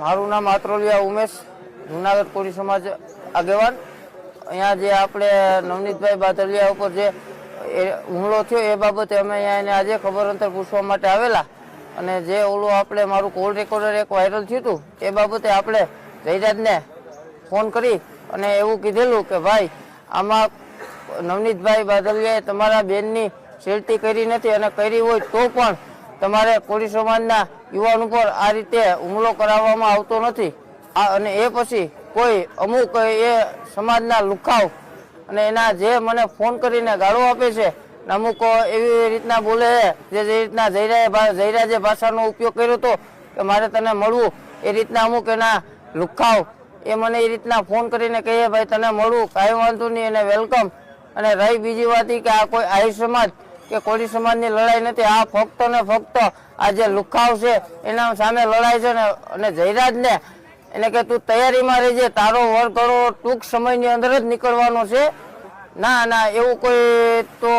મારું નામ આત્રોલિયા ઉમેશ, જુનાગઢ કોળી સમાજ આગેવાન. અહીંયા જે આપણે નવનીતભાઈ બાદલિયા ઉપર જે હુમલો થયો એ બાબતે અમે અહીંયા એને આજે ખબર અંતર પૂછવા માટે આવેલા. અને જે ઓલું આપણે મારું કોલ રેકોર્ડર એક વાયરલ થયું હતું, એ બાબતે આપણે જયરાજને ફોન કરી અને એવું કીધેલું કે ભાઈ, આમાં નવનીતભાઈ બાદલિયાએ તમારા બેનની શેરતી કરી નથી અને કરી હોય તો પણ તમારે કોળી સમાજના યુવાન ઉપર આ રીતે હુમલો કરાવવામાં આવતો નથી. અને એ પછી કોઈ અમુક એ સમાજના લુખાવ અને એના જે મને ફોન કરીને ગાળો આપે છે અમુક એવી રીતના બોલે જે જે રીતના જયરાએ જયરા જયરાજે ભાષાનો ઉપયોગ કર્યો હતો, કે મારે તને મળવું. એ રીતના અમુક એના લુખાવ એ મને એ રીતના ફોન કરીને કહીએ ભાઈ, તને મળવું, કાંઈ વાંધો નહીં એને વેલકમ. અને રહી બીજી વાત કે આ કોઈ આહિર સમાજ કે કોળી સમાજની લડાઈ નથી. આ ફક્ત ને ફક્ત આ જે લુખાવ છે, એના સામે લડાઈ છે ને, અને જયરાજને એને કે તું તૈયારીમાં રહેજે, તારો વરઘડો ટૂંક સમયની અંદર જ નીકળવાનો છે. ના ના, એવું કોઈ તો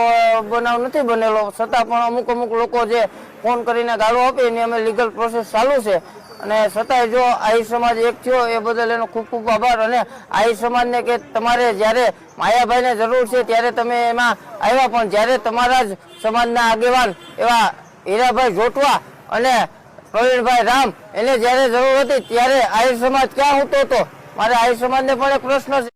બનાવ નથી બનેલો. છતાં પણ અમુક અમુક લોકો જે ફોન કરીને ગાળો આપે, એની અમે લીગલ પ્રોસેસ ચાલુ છે. અને છતાંય જો આહી સમાજ એક થયો, એ બદલ એનો ખૂબ ખૂબ આભાર. અને આહી સમાજને કે તમારે જ્યારે માયાભાઈને જરૂર છે ત્યારે તમે એમાં આવ્યા, પણ જ્યારે તમારા જ સમાજના આગેવાન એવા હીરાભાઈ જોટવા અને પ્રવીણભાઈ રામ એને જ્યારે જરૂર હતી, ત્યારે આહિર સમાજ ક્યાં હતો હતો? મારે આહિર સમાજને પણ એક પ્રશ્ન છે.